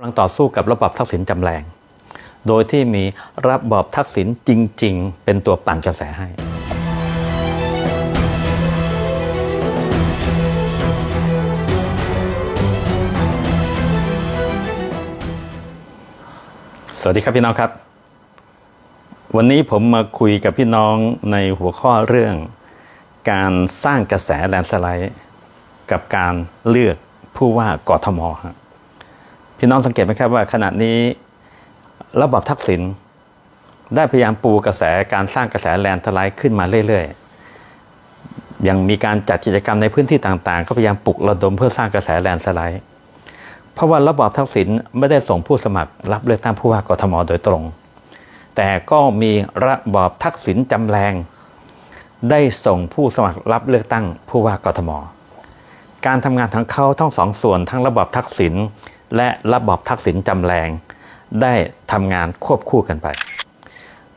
กำลังต่อสู้กับระบอบทักษิณจำแรง โดยที่มีระบอบทักษิณจริง ๆ เป็นตัวปั่นกระแสให้ สวัสดีครับพี่น้องครับ วันนี้ผมมาคุยกับพี่น้องในหัวข้อเรื่อง การสร้างกระแสแลนสไลด์ กับการเลือกผู้ว่ากทมครับ พี่น้องสังเกตไหมครับว่าขณะนี้ระบอบทักษิณได้พยายามปูกระแสการสร้างกระแสแลนด์สไลด์ขึ้นมาเรื่อยๆ ยังมีการจัดกิจกรรมในพื้นที่ต่างๆ ก็พยายามปลุกระดมเพื่อสร้างกระแสแลนสไลด์เพราะว่าระบอบทักษิณไม่ได้ส่งผู้สมัครรับเลือกตั้งผู้ว่ากทมโดยตรง แต่ก็มีระบอบทักษิณจำแรง ได้ส่งผู้สมัครรับเลือกตั้งผู้ว่ากทม การทำงานทั้งเขาทั้งสองส่วนทั้งระบอบทักษิณ และระบอบทักษิณจำแรงได้ทำงานควบคู่กันไป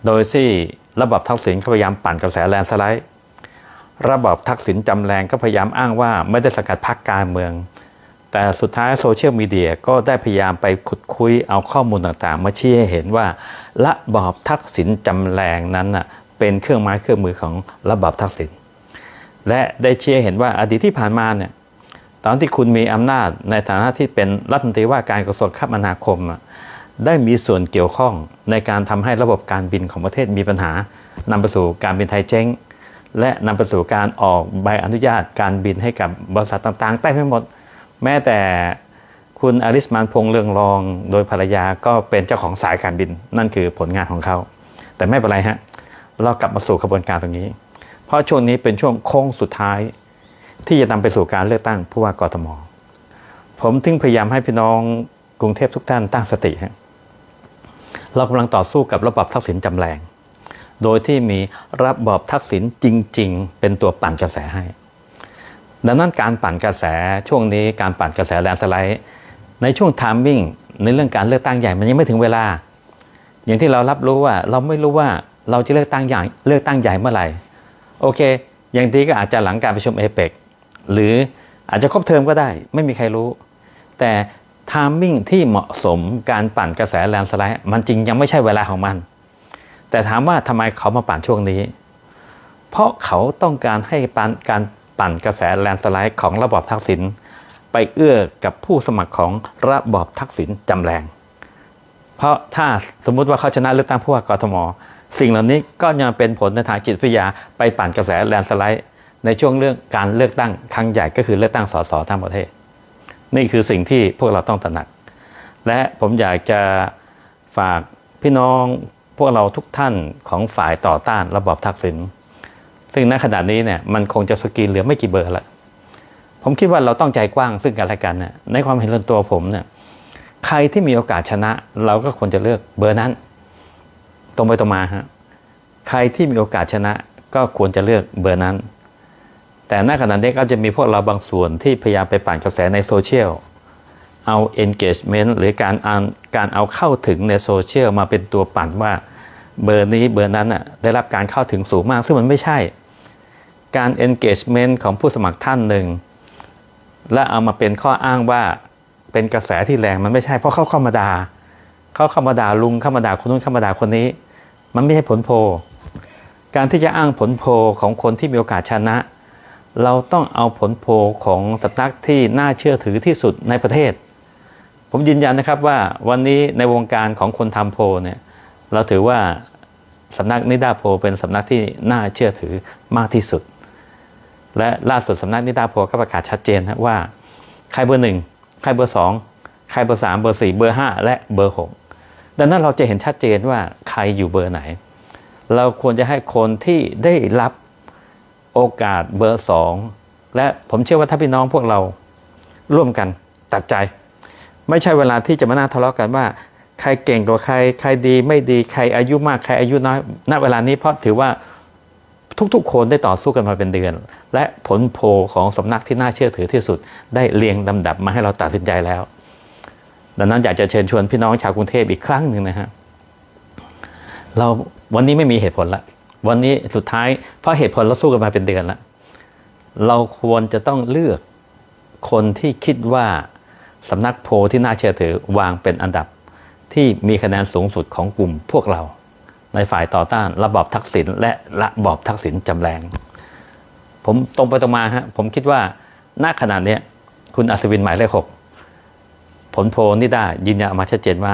โดยที่ระบอบทักษิณพยายามปั่นกระแสแลนสไลด์ ระบอบทักษิณจำแรงก็พยายามอ้างว่าไม่ได้สกัดพรรคการเมือง แต่สุดท้ายโซเชียลมีเดียก็ได้พยายามไปขุดคุยเอาข้อมูลต่างๆ มาชี้ให้เห็นว่า ระบอบทักษิณจำแรงนั้นน่ะเป็นเครื่องไม้เครื่องมือของระบอบทักษิณและได้ชี้ให้เห็นว่าอดีตที่ผ่านมาเนี่ย ตอนที่คุณมีอำนาจในฐานะที่เป็นรัฐมนตรีว่าการกระทรวงคมนาคม ได้มีส่วนเกี่ยวข้องในการทำให้ระบบการบินของประเทศมีปัญหานำไปสู่การบินไทยเจ๊งและนำไปสู่การออกใบอนุญาตการบินให้กับบริษัทต่างๆเต็มไปหมด แม้แต่คุณอริสมานพงษ์เรืองรอง โดยภรรยาก็เป็นเจ้าของสายการบิน นั่นคือผลงานของเขา แต่ไม่เป็นไรฮะเรากลับมาสู่กระบวนการตรงนี้ เพราะช่วงนี้เป็นช่วงโค้งสุดท้าย ที่จะนำไปสู่การเลือกตั้งผู้ว่ากทม ผมถึงพยายามให้พี่น้องกรุงเทพทุกท่านตั้งสติฮะเรากำลังต่อสู้กับระบอบทักษิณจำแรง โดยที่มีระบอบทักษิณจริง ๆ เป็นตัวปั่นกระแสให้ ดังนั้นการปั่นกระแสช่วงนี้การปั่นกระแสแลนสไลด์ในช่วงทามมิ่งในเรื่องการเลือกตั้งใหญ่มันยังไม่ถึงเวลา อย่างที่เรารับรู้ว่าเราไม่รู้ว่าเราจะเลือกตั้งใหญ่เลือกตั้งใหญ่เมื่อไหร่โอเค อย่างดีก็อาจจะหลังการประชุมเอเปก หรืออาจจะครบเทอมก็ได้ ไม่มีใครรู้ แต่ทามมิ่งที่เหมาะสมการปั่นกระแสแลนสไลด์มันจริงยังไม่ใช่เวลาของมัน แต่ถามว่าทำไมเขามาปั่นช่วงนี้ เพราะเขาต้องการให้ปั่นการปั่นกระแสแลนสไลด์ของระบอบทักษิณไปเอื้อกับผู้สมัครของระบอบทักษิณจำแรง เพราะถ้าสมมุติว่าเขาชนะเลือกตั้งผู้ว่ากทม สิ่งเหล่านี้ก็ยังเป็นผลในทางจิตวิทยาไปปั่นกระแสแลนสไลด์ ในช่วงเรื่องการเลือกตั้งครั้งใหญ่ก็คือเลือกตั้งสสทั้งประเทศ นี่คือสิ่งที่พวกเราต้องตระหนัก และผมอยากจะฝากพี่น้องพวกเราทุกท่านของฝ่ายต่อต้านระบอบทักษิณซึ่งณขณะนี้เนี่ยมันคงจะสกรีนเหลือไม่กี่เบอร์ละผมคิดว่าเราต้องใจกว้างซึ่งกันและกันเนี่ยในความเห็นส่วนตัวผมเนี่ยใครที่มีโอกาสชนะ เราก็ควรจะเลือกเบอร์นั้น ตรงไปตรงมาฮะใครที่มีโอกาสชนะ ก็ควรจะเลือกเบอร์นั้น แต่ณขณะนี้ก็จะมีพวกเราบางส่วนที่พยายามไปปั่นกระแสในโซเชียล เอา engagement หรือการอาการเอาเข้าถึงในโซเชียลมาเป็นตัวปั่นว่าเบอร์นี้เบอร์นั้นน่ะได้รับการเข้าถึงสูงมาก ซึ่งมันไม่ใช่ การ engagement ของผู้สมัครท่านหนึ่ง และเอามาเป็นข้ออ้างว่าเป็นกระแสที่แรงมันไม่ใช่เพราะเขาเข้ามาดา่าเขาเข้ามาด่าลุงเข้ามาด่าคนนู้นเข้ามาด่าคนนี้ มันไม่ใช่ผลโพลการที่จะอ้างผลโพลของคนที่มีโอกาสชนะ เราต้องเอาผลโพลของสำนักที่น่าเชื่อถือที่สุดในประเทศ ผมยืนยันนะครับว่าวันนี้ในวงการของคนทำโพลเนี่ยเราถือว่าสำนักนิดาโพเป็นสำนักที่น่าเชื่อถือมากที่สุด และล่าสุดสำนักนิดาโพก็ประกาศชัดเจนนะว่าใครเบอร์หนึ่งใครเบอร์สองใครเบอร์สามเบอร์สี่เบอร์ห้าและเบอร์หกดังนั้นเราจะเห็นชัดเจนว่าใครอยู่เบอร์ไหน เราควรจะให้คนที่ได้รับ โอกาสเบอร์สองและผมเชื่อว่าถ้าพี่น้องพวกเราร่วมกันตัดใจ ไม่ใช่เวลาที่จะมานั่งทะเลาะกันว่า ใครเก่งกว่าใคร ใครดีไม่ดีใครอายุมากใครอายุน้อยณเวลานี้เพราะถือว่าทุกๆ คนได้ต่อสู้กันมาเป็นเดือน และผลโพของสำนักที่น่าเชื่อถือที่สุด ได้เรียงลำดับมาให้เราตัดสินใจแล้ว ดังนั้นอยากจะเชิญชวนพี่น้องชาวกรุงเทพอีกครั้งหนึ่งนะฮะเราวันนี้ไม่มีเหตุผลละ วันนี้สุดท้ายเพราะเหตุผลเราสู้กันมาเป็นเดือนแล้วเราควรจะต้องเลือกคนที่คิดว่าสำนักโพลที่น่าเชื่อถือวางเป็นอันดับที่มีคะแนนสูงสุดของกลุ่มพวกเรา ในฝ่ายต่อต้านระบอบทักษิณและระบอบทักษิณจำแรงผมตรงไปตรงมาฮะผมคิดว่าณขณะเนี้คุณอัศวินหมายเลขหกผลโพลนิด้ยืนยันมาชัดเจนว่า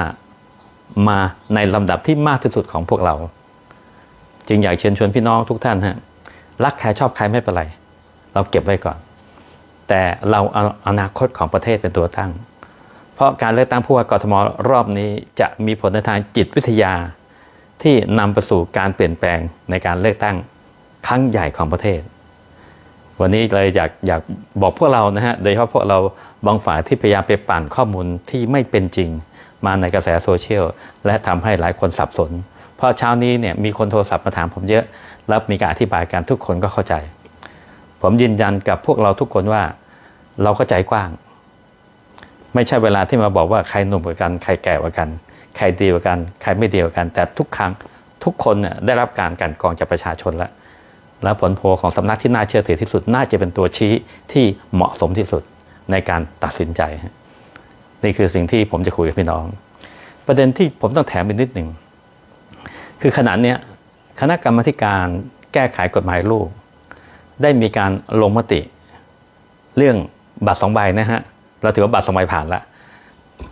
มาในลำดับที่มากที่สุดของพวกเรา จึงอยากเชิญชวนพี่น้องทุกท่านฮะรักใครชอบใครไม่เป็นไร เราเก็บไว้ก่อน แต่เราเอาอนาคตของประเทศเป็นตัวตั้ง เพราะการเลือกตั้งผู้ว่ากทมรอบนี้จะมีผลในทางจิตวิทยาที่นำไปสู่การเปลี่ยนแปลงในการเลือกตั้งครั้งใหญ่ของประเทศ วันนี้เลยอยากอยากบอกพวกเรานะฮะโดยเฉพาะพวกเราบางฝ่ายที่พยายามไปปั่นข้อมูลที่ไม่เป็นจริง มาในกระแสโซเชียลและทำให้หลายคนสับสน พราะเช้านี้เนี่ยมีคนโทรศัพท์มาถามผมเยอะ แล้วมีการอธิบายกันทุกคนก็เข้าใจ ผมยืนยันกับพวกเราทุกคนว่าเราก็ใจกว้าง ไม่ใช่เวลาที่มาบอกว่าใครหนุ่มกว่ากันใครแก่กว่ากัน ใครดีกว่ากัน ใครไม่ดีกว่ากัน แต่ทุกครั้งทุกคนเนี่ยได้รับการกันกรองจากประชาชนแล้วแล้วผลโพลของสำนักที่น่าเชื่อถือที่สุดน่าจะเป็นตัวชี้ที่เหมาะสมที่สุดในการตัดสินใจ นี่คือสิ่งที่ผมจะคุยกับพี่น้อง ประเด็นที่ผมต้องแถมอีกนิดหนึ่ง คือขณะนี้คณะกรรมาธิการแก้ไขกฎหมายลูก ได้มีการลงมติ เรื่องบัตรสองใบนะฮะเราถือว่าบัตรสองใบผ่านละ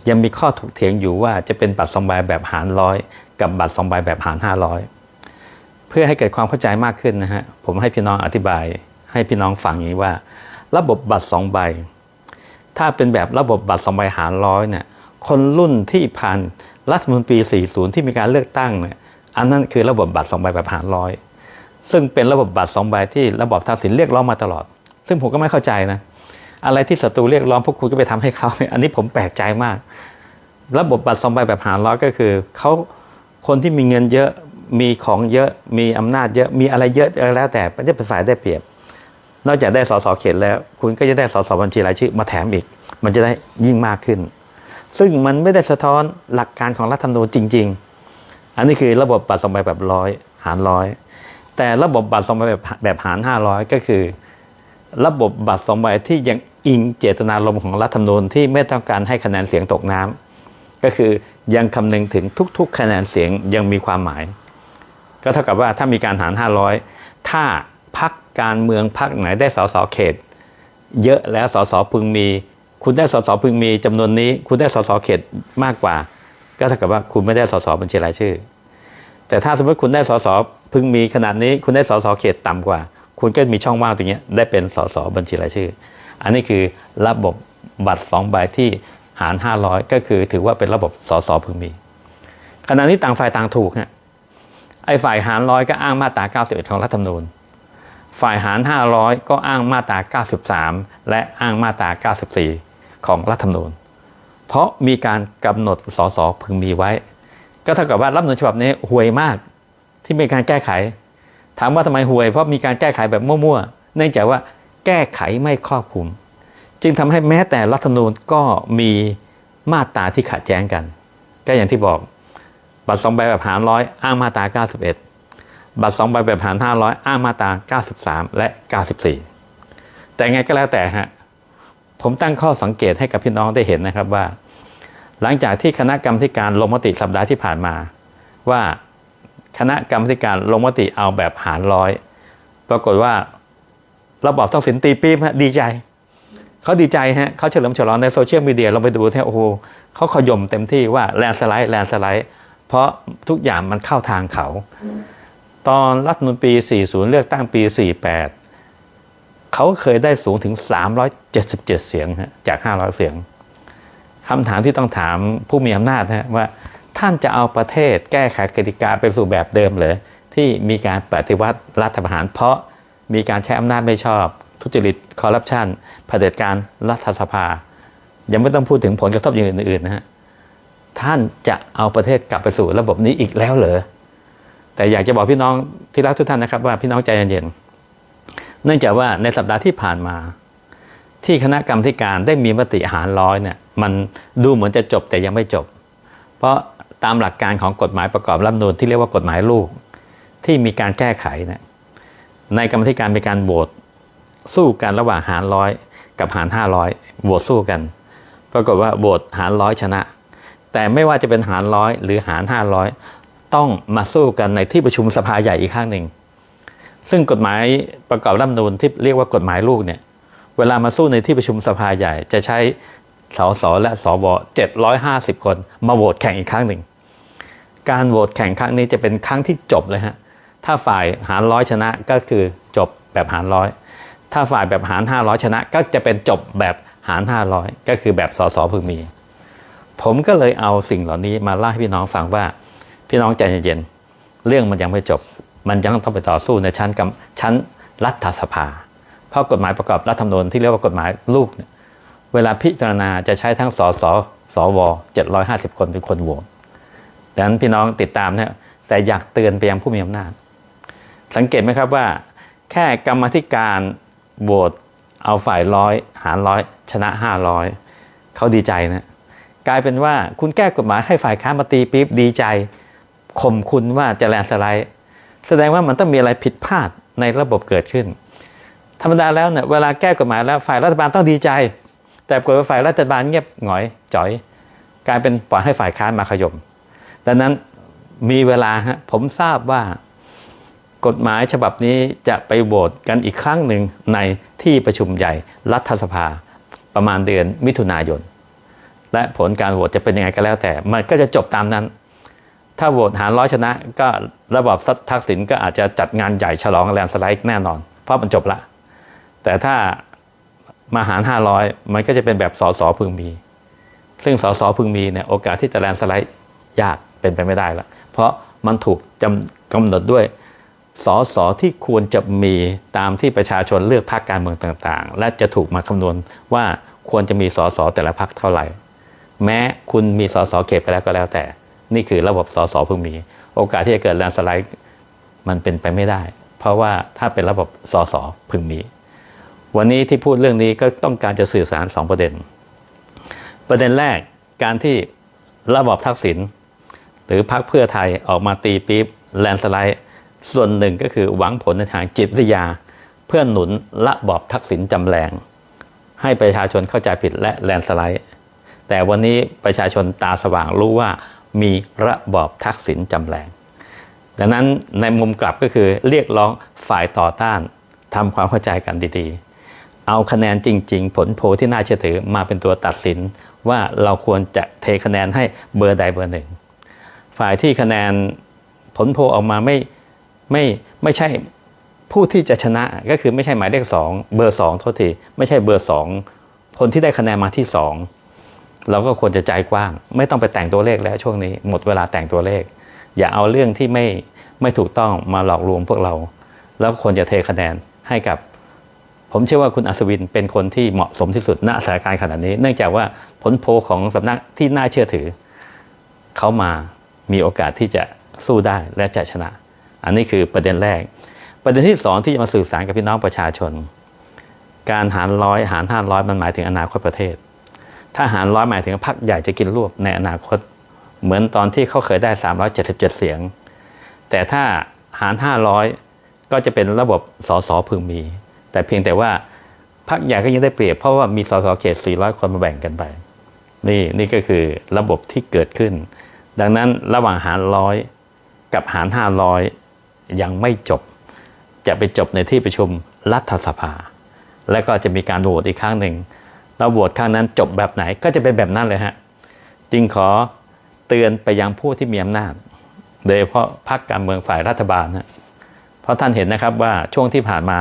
ยังมีข้อถกเถียงอยู่ว่าจะเป็นบัตรสองใบแบบหารร้อยกับบัตรสองใบแบบหารห้าร้อยเพื่อให้เกิดความเข้าใจมากขึ้นนะฮะผมให้พี่น้องอธิบาย ให้พี่น้องฟังอย่างนี้ว่า ระบบบัตรสองใบ ถ้าเป็นแบบระบบบัตรสองใบหารร้อยเนี่ยคนรุ่นที่ผ่านรัฐธรรมนูญปี40 ที่มีการเลือกตั้งเนี่ย อันนั้นคือระบบบัตรสองใบแบบหารร้อยซึ่งเป็นระบบบัตรสองใบที่ระบบทักษิณเรียกร้องมาตลอด ซึ่งผมก็ไม่เข้าใจนะ อะไรที่ศัตรูเรียกร้องพวกคุณก็ไปทำให้เขาอันนี้ผมแปลกใจมาก ระบบบัตรสองใบแบบหารร้อยก็คือเขาคนที่มีเงินเยอะมีของเยอะมีอำนาจเยอะมีอะไรเยอะอะไรแล้วแต่จะเป็นฝ่ายได้เปรียบ นอกจากได้สสเขตแล้ว คุณก็จะได้สสบัญชีรายชื่อมาแถมอีก มันจะได้ยิ่งมากขึ้น ซึ่งมันไม่ได้สะท้อนหลักการของรัฐธรรมนูญจริง ๆ อันนี้คือระบบบัตรสองใบแบบร้อยหารร้อยแต่ระบบบัตรสองใบแบบแบบหารห้าร้อยก็คือ ระบบบัตรสองใบที่ยังอิงเจตนารมณ์ของรัฐธรรมนูญที่ไม่ต้องการให้คะแนนเสียงตกน้ำก็คือยังคำนึงถึงทุก ๆ คะแนนเสียงยังมีความหมาย ก็เท่ากับว่าถ้ามีการหาร 500 ถ้าพักการเมืองพักไหนได้สสเขต เยอะแล้วสสพึงมี คุณได้สสพึงมีจำนวนนี้ คุณได้สสเขตมากกว่า ก็เท่ากับว่าคุณไม่ได้สสบัญชีรายชื่อ แต่ถ้าสมมติคุณได้สสพึงมีขนาดนี้ คุณได้สสเขตต่ำกว่า คุณก็มีช่องว่างตรงนี้ได้เป็นสสบัญชีรายชื่อ อันนี้คือระบบบัตรสองใบที่หาร 500 ก็คือถือว่าเป็นระบบสสพึงมีขณะนี้ต่างฝ่ายต่างถูกฮะไอ้ฝ่ายหารร้อยก็อ้างมาตรา 91 ของรัฐธรรมนูญ ฝ่ายหาร 500 ก็อ้างมาตรา 93 และอ้างมาตรา 94 ของรัฐธรรมนูญ เพราะมีการกำหนดสสพึงมีไว้ ก็เท่ากับว่ารัฐมนูญฉบับนี้ห่วยมากที่มีการแก้ไข ถามว่าทำไมห่วย เพราะมีการแก้ไขแบบมั่วๆ เนื่องจากว่าแก้ไขไม่ครอบคลุม จึงทำให้แม้แต่รัฐธรรมนูญก็มีมาตราที่ขัดแย้งกัน ก็อย่างที่บอกบัตรสองใบแบบหารร้อยอ้างมาตรา 91 บัตรสองใบแบบหาร 500 อ้างมาตรา 93 และ 94 แต่ไงก็แล้วแต่ฮะ ผมตั้งข้อสังเกตให้กับพี่น้องได้เห็นนะครับว่า หลังจากที่คณะกรรมการลงมติสัปดาห์ที่ผ่านมา ว่าคณะกรรมการลงมติเอาแบบหารร้อยปรากฏว่าระบอบทักษิณตีปี๊บฮะดีใจเขาดีใจฮะเขาเฉลิมฉลองในโซเชียลมีเดียเราไปดูแที่โอ้โหเขาขย่มเต็มที่ว่าแลนสไลด์แลนสไลด์เพราะทุกอย่างมันเข้าทางเขา ตอนรัฐธรรมนูญปี40 เลือกตั้งปี 48 เขาเคยได้สูงถึง 377 เสียงจาก 500 เสียงคำถามที่ต้องถามผู้มีอำนาจนะฮะว่าท่านจะเอาประเทศแก้ไขกติกาไปสู่แบบเดิมเหรอที่มีการปฏิวัติรัฐประหาร เพราะมีการใช้อำนาจไม่ชอบ ทุจริตคอร์รัปชันเผด็จการรัฐสภา ยังไม่ต้องพูดถึงผลกระทบอย่างอื่นๆนะฮะท่านจะเอาประเทศกลับไปสู่ระบบนี้อีกแล้วเหรอแต่อยากจะบอกพี่น้องที่รักทุกท่านนะครับว่าพี่น้องใจเย็นๆ เนื่องจากว่าในสัปดาห์ที่ผ่านมา ที่คณะกรรมการได้มีมติหารร้อยเนี่ยมันดูเหมือนจะจบแต่ยังไม่จบ เพราะตามหลักการของกฎหมายประกอบรัฐมนูญที่เรียกว่ากฎหมายลูก ที่มีการแก้ไขเนี่ยในกรรมธิการมีการโหวตสู้กันระหว่างหารร้อยกับหารห้าร้อยโหวตสู้กัน ปรากฏว่าโหวตหารร้อยชนะ แต่ไม่ว่าจะเป็นหารร้อยหรือหารห้าร้อยต้องมาสู้กันในที่ประชุมสภาใหญ่อีกครั้งหนึ่ง ซึ่งกฎหมายประกอบรัฐธรรมนูญที่เรียกว่ากฎหมายลูกเนี่ย เวลามาสู้ในที่ประชุมสภาใหญ่ จะใช้สสและสว750 คน มาโหวตแข่งอีกครั้งหนึ่ง การโหวตแข่งครั้งนี้จะเป็นครั้งที่จบเลยฮะ ถ้าฝ่ายหารร้อยชนะก็คือจบแบบหารร้อย ถ้าฝ่ายแบบหาร 500 ชนะก็จะเป็นจบแบบหาร 500 ก็คือแบบสสพึงมี ผมก็เลยเอาสิ่งเหล่านี้มาเล่าให้พี่น้องฟังว่า พี่น้องใจเย็นๆเรื่องมันยังไม่จบ มันยังต้องไปต่อสู้ในชั้นกำชั้นรัฐสภา เพราะกฎหมายประกอบรัฐธรรมนูญที่เรียกว่ากฎหมายลูกเนี่ยเวลาพิจารณาจะใช้ทั้งสสสว750 คนเป็นคนโหวตดังนั้นพี่น้องติดตามนะแต่อยากเตือนไปยังผู้มีอำนาจ สังเกตไหมครับว่า แค่กรรมธิการโหวตเอาฝ่ายร้อยหารร้อยชนะห้าร้อยเขาดีใจนะกลายเป็นว่าคุณแก้กฎหมายให้ฝ่ายค้านมาตีปี๊บดีใจข่มคุณว่าจะแลนด์สไลด์ แสดงว่ามันต้องมีอะไรผิดพลาดในระบบเกิดขึ้น ธรรมดาแล้วเนี่ยเวลาแก้กฎหมายแล้วฝ่ายรัฐบาลต้องดีใจ แต่กฏว่าฝ่ายรัฐบาลเงียบหงอยจ่อยกลายเป็นปล่อยให้ฝ่ายค้านมาขย่มดังนั้นมีเวลาฮะผมทราบว่ากฎหมายฉบับนี้จะไปโหวตกันอีกครั้งหนึ่งในที่ประชุมใหญ่รัฐสภาประมาณเดือนมิถุนายน และผลการโหวตจะเป็นยังไงก็แล้วแต่ มันก็จะจบตามนั้น ถ้าโหวตหารร้อยชนะ ก็ระบอบทักษิณก็อาจจะจัดงานใหญ่ฉลองแลนสไลด์แน่นอน เพราะมันจบละ แต่ถ้ามาหารห้าร้อยมันก็จะเป็นแบบสอสอพึงมี ซึ่งสอสอพึงมีเนี่ยโอกาสที่จะแลนสไลด์ยากเป็นไปไม่ได้ละ เพราะมันถูกจำกำหนดด้วยสสที่ควรจะมีตามที่ประชาชนเลือกพรรคการเมืองต่างๆ และจะถูกมาคำนวณว่าควรจะมีสสแต่ละพรรคเท่าไหร่ แม้คุณมีสสเขตไปแล้วก็แล้วแต่ นี่คือระบบสสพึงมี โอกาสที่จะเกิดแลนสไลด์มันเป็นไปไม่ได้ เพราะว่าถ้าเป็นระบบสสพึงมี วันนี้ที่พูดเรื่องนี้ก็ต้องการจะสื่อสารสองประเด็น ประเด็นแรกการที่ระบอบทักษิณหรือพรรคเพื่อไทยออกมาตีปี๊บแลนสไลด์ส่วนหนึ่งก็คือหวังผลในทางจิตวิทยา เพื่อหนุนระบอบทักษิณจำแรงให้ประชาชนเข้าใจผิดและแลนสไลด์ แต่วันนี้ประชาชนตาสว่างรู้ว่า มีระบอบทักษิณจำแรงดังนั้นในมุมกลับก็คือเรียกร้องฝ่ายต่อต้านทำความเข้าใจกันดีๆ เอาคะแนนจริง ๆ ผลโพลที่น่าเชื่อถือมาเป็นตัวตัดสินว่าเราควรจะเทคะแนนให้เบอร์ใดเบอร์หนึ่ง ฝ่ายที่คะแนนผลโพลออกมาไม่ไม่ไม่ใช่ผู้ที่จะชนะก็คือไม่ใช่หมายเลขสองเบอร์สองโทษทีไม่ใช่เบอร์สองคนที่ได้คะแนนมาที่สอง เราก็ควรจะใจกว้าง ไม่ต้องไปแต่งตัวเลขแล้วช่วงนี้หมดเวลาแต่งตัวเลข อย่าเอาเรื่องที่ไม่ไม่ถูกต้องมาหลอกลวงพวกเรา แล้วควรจะเทคะแนนให้กับ ผมเชื่อว่าคุณอัศวินเป็นคนที่เหมาะสมที่สุดณสถานการณ์ขนาดนี้ เนื่องจากว่าผลโพลของสำนักที่น่าเชื่อถือ เขามามีโอกาสที่จะสู้ได้และจะชนะ อันนี้คือประเด็นแรก ประเด็นที่สองที่จะมาสื่อสารกับพี่น้องประชาชน การหารร้อยหารห้าร้อยมันหมายถึงอนาคตประเทศ ถ้าหารร้อยหมายถึงพรรคใหญ่จะกินรวบในอนาคต เหมือนตอนที่เขาเคยได้ 377 เสียง แต่ถ้าหาร 500 ก็จะเป็นระบบสสพึงมี แต่เพียงแต่ว่าพรรคใหญ่ก็ยังได้เปรียบเพราะว่ามีสสเขต 400 คนมาแบ่งกันไป นี่นี่ก็คือระบบที่เกิดขึ้น ดังนั้นระหว่างหารร้อยกับหาร 500 ยังไม่จบ จะไปจบในที่ประชุมรัฐสภา แล้วก็จะมีการโหวตอีกครั้งหนึ่ง เราโหวตครั้งนั้นจบแบบไหนก็จะเป็นแบบนั้นเลยฮะจึงขอเตือนไปยังผู้ที่มีอำนาจ โดยเฉพาะพรรคการเมืองฝ่ายรัฐบาลนะเพราะท่านเห็นนะครับว่าช่วงที่ผ่านมา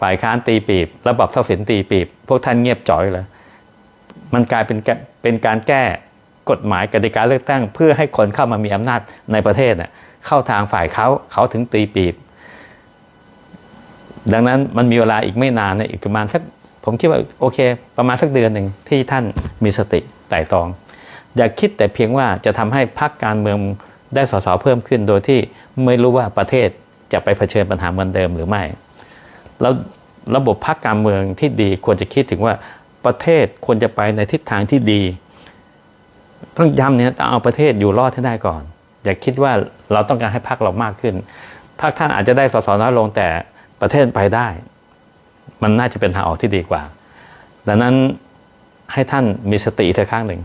ฝ่ายค้านตีปีบ ระบบทักษิณตีปีบ พวกท่านเงียบจ่อยเลยมันกลายเป็นกเป็นการแก้กฎหมายกติกาเลือกตั้ง เพื่อให้คนเข้ามามีอำนาจในประเทศน่ะเข้าทางฝ่ายเขาเขาถึงตีปีบ ดังนั้นมันมีเวลาอีกไม่นานนะอีกประมาณสัก ผมคิดว่าโอเค ประมาณสักเดือนหนึ่งที่ท่านมีสติไต่ตอง อย่าคิดแต่เพียงว่าจะทำให้พรรคการเมืองได้สสเพิ่มขึ้นโดยที่ไม่รู้ว่าประเทศจะไปเผชิญปัญหาเหมือนเดิมหรือไม่ แล้วระบบพรรคการเมืองที่ดีควรจะคิดถึงว่าประเทศควรจะไปในทิศทางที่ดี ต้องย้ำเนี่ยต้องเอาประเทศอยู่รอดให้ได้ก่อน อย่าคิดว่าเราต้องการให้พรรคเรามากขึ้นพรรคท่านอาจจะได้สสน้อยลงแต่ประเทศไปได้ มันน่าจะเป็นทางออกที่ดีกว่า ดังนั้นให้ท่านมีสติอีกสักครั้งหนึ่ง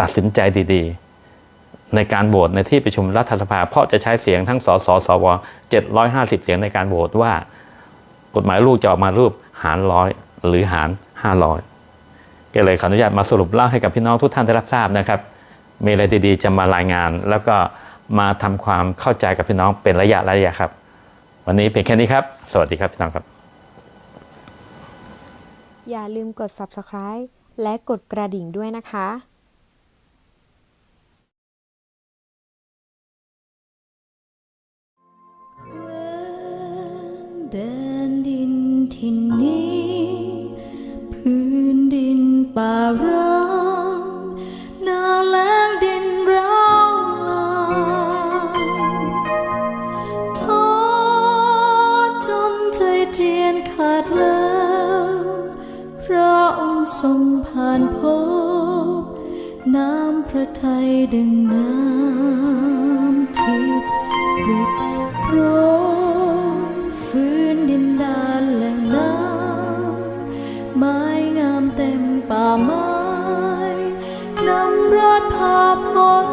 ตัดสินใจดีๆ ในการโหวตในที่ประชุมรัฐสภา เพราะจะใช้เสียงทั้งสสสว750 เสียงในการโหวตว่า กฎหมายลูกจะออกมารูปหารร้อยหรือหาร 500ก็เลยขออนุญาตมาสรุปเล่าให้กับพี่น้องทุกท่านได้รับทราบนะครับ มีอะไรดีๆ จะมารายงาน แล้วก็มาทำความเข้าใจกับพี่น้องเป็นระยะระยะครับ วันนี้เป็นแค่นี้ครับ สวัสดีครับพี่น้องครับ อย่าลืมกด subscribe และกดกระดิ่งด้วยนะคะแดนดินที่นี้ พื้นดินป่ารา ดึงน้ำทิพย์ริบโรยฟื้นดินดานแหล่งน้ำไม้งามเต็มป่าไม้นำรอดพาพมน